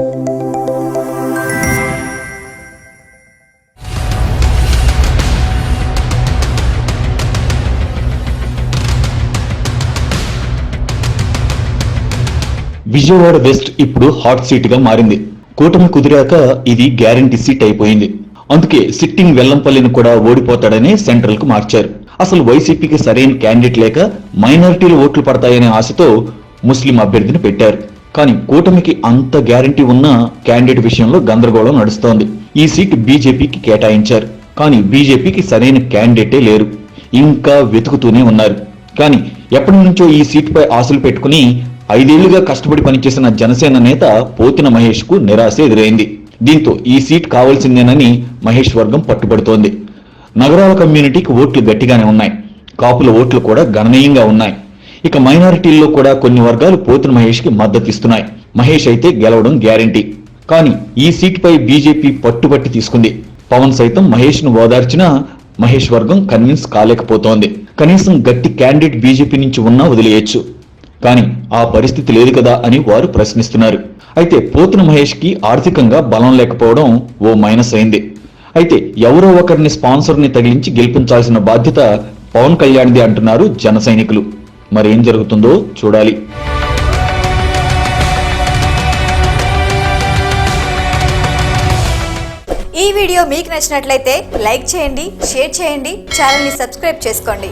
Vijayawada west ఇప్పుడు hot సీట్గా మారింది. కూటమి కుదిరాక ఇది గ్యారంటీ సీట్ అయిపోయింది. అందుకే సిట్టింగ్ వెల్లంపల్లిని కూడా ఓడిపోతాడని సెంట్రల్కు మార్చారు. అసలు వైసీపీకి సరైన క్యాండిడేట్ లేక మైనారిటీలు ఓట్లు పడతాయనే ఆశతో ముస్లిం అభ్యర్థిని పెట్టారు. కానీ కూటమికి అంత గ్యారంటీ ఉన్న క్యాండిడేట్ విషయంలో గందరగోళం నడుస్తోంది. ఈ సీట్ బీజేపీకి కేటాయించారు. కానీ బీజేపీకి సరైన క్యాండిడేటే లేరు. ఇంకా వెతుకుతూనే ఉన్నారు. కానీ ఎప్పటి నుంచో ఈ సీటుపై ఆశలు పెట్టుకుని ఐదేళ్ళుగా కష్టపడి పనిచేసిన జనసేన నేత పోతిన మహేష్కు నిరాశ ఎదురైంది. దీంతో ఈ సీట్ కావాల్సిందేనని మహేష్ వర్గం పట్టుబడుతోంది. నగరాల కమ్యూనిటీకి ఓట్లు గట్టిగానే ఉన్నాయి. కాపుల ఓట్లు కూడా గణనీయంగా ఉన్నాయి. ఇక మైనారిటీల్లో కూడా కొన్ని వర్గాలు పోతున మహేష్కి మద్దతిస్తున్నాయి. మహేష్ అయితే గెలవడం గ్యారంటీ. కానీ ఈ సీటుపై బీజేపీ పట్టుబట్టి తీసుకుంది. పవన్ సైతం మహేష్ను ఓదార్చినా మహేష్ వర్గం కన్విన్స్ కాలేకపోతోంది. కనీసం గట్టి క్యాండిడేట్ బీజేపీ నుంచి ఉన్నా వదిలేయచ్చు. కానీ ఆ పరిస్థితి లేదు కదా అని వారు ప్రశ్నిస్తున్నారు. అయితే పోతున మహేష్కి ఆర్థికంగా బలం లేకపోవడం ఓ మైనస్ అయింది. అయితే ఎవరో ఒకరిని స్పాన్సర్ని తగిలించి గెలిపించాల్సిన బాధ్యత పవన్ కళ్యాణ్ది అంటున్నారు జన సైనికులు. మరి ఏం జరుగుతుందో చూడాలి. ఈ వీడియో మీకు నచ్చినట్లయితే లైక్ చేయండి షేర్ చేయండి ఛానల్ని సబ్స్క్రైబ్ చేసుకోండి.